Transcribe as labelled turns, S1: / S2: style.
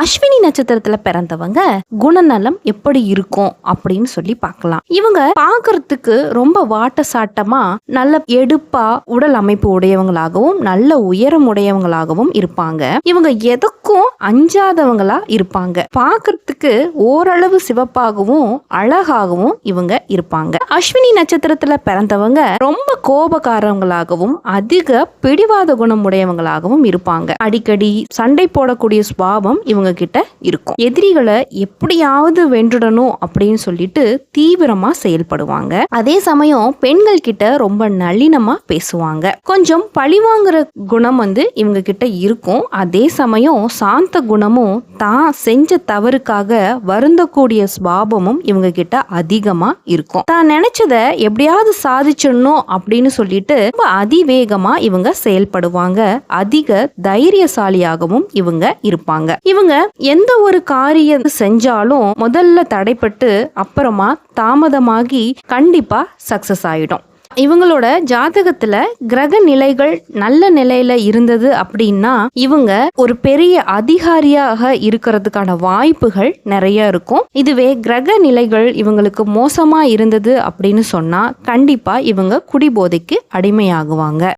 S1: அஸ்வினி நட்சத்திரத்துல பிறந்தவங்க குணநலம் எப்படி இருக்கும் அப்படின்னு சொல்லி பார்க்கலாம். இவங்க பாக்குறதுக்கு ரொம்ப வாட்ட சாட்டமா நல்ல எடுப்பா உடல் அமைப்பு உடையவங்களாகவும் நல்ல உயரம் உடையவங்களாகவும் இருப்பாங்க. இவங்க எதை எதுக்கும் அஞ்சாதவங்களா இருப்பாங்க. பார்க்கறதுக்கு ஓரளவு சிவப்பாகவும் அழகாகவும் இவங்க இருப்பாங்க. அஸ்வினி நட்சத்திரத்துல பிறந்தவங்க ரொம்ப கோபக்காரவங்களாகவும் அதிக பிடிவாத குணம் உடையவங்களாகவும் இருப்பாங்க. அடிக்கடி சண்டை போடக்கூடிய சுபாவம் இவங்க கிட்ட இருக்கும். எதிரிகளை எப்படியாவது வென்றுடணும் அப்படின்னு சொல்லிட்டு தீவிரமா செயல்படுவாங்க. அதே சமயம் பெண்கள் கிட்ட ரொம்ப நளினமா பேசுவாங்க. கொஞ்சம் பழிவாங்குற குணம் வந்து இவங்க கிட்ட இருக்கும். அதே சமயம் சாந்த குணமும் தான் செஞ்ச தவறுக்காக வருந்தக்கூடிய சுபாவமும் இவங்க கிட்ட அதிகமாக இருக்கும். தான் நினைச்சத எப்படியாவது சாதிச்சிடணும் அப்படின்னு சொல்லிட்டு ரொம்ப அதிவேகமாக இவங்க செயல்படுவாங்க. அதிக தைரியசாலியாகவும் இவங்க இருப்பாங்க. இவங்க எந்த ஒரு காரியம் செஞ்சாலும் முதல்ல தடைப்பட்டு அப்புறமா தாமதமாகி கண்டிப்பா சக்சஸ் ஆயிடும். இவங்களோட ஜாதகத்துல கிரக நிலைகள் நல்ல நிலையில இருந்தது அப்படின்னா இவங்க ஒரு பெரிய அதிகாரியாக இருக்கிறதுக்கான வாய்ப்புகள் நிறைய இருக்கும். இதுவே கிரக நிலைகள் இவங்களுக்கு மோசமா இருந்தது அப்படின்னு சொன்னா கண்டிப்பா இவங்க குடிபோதைக்கு அடிமையாகுவாங்க.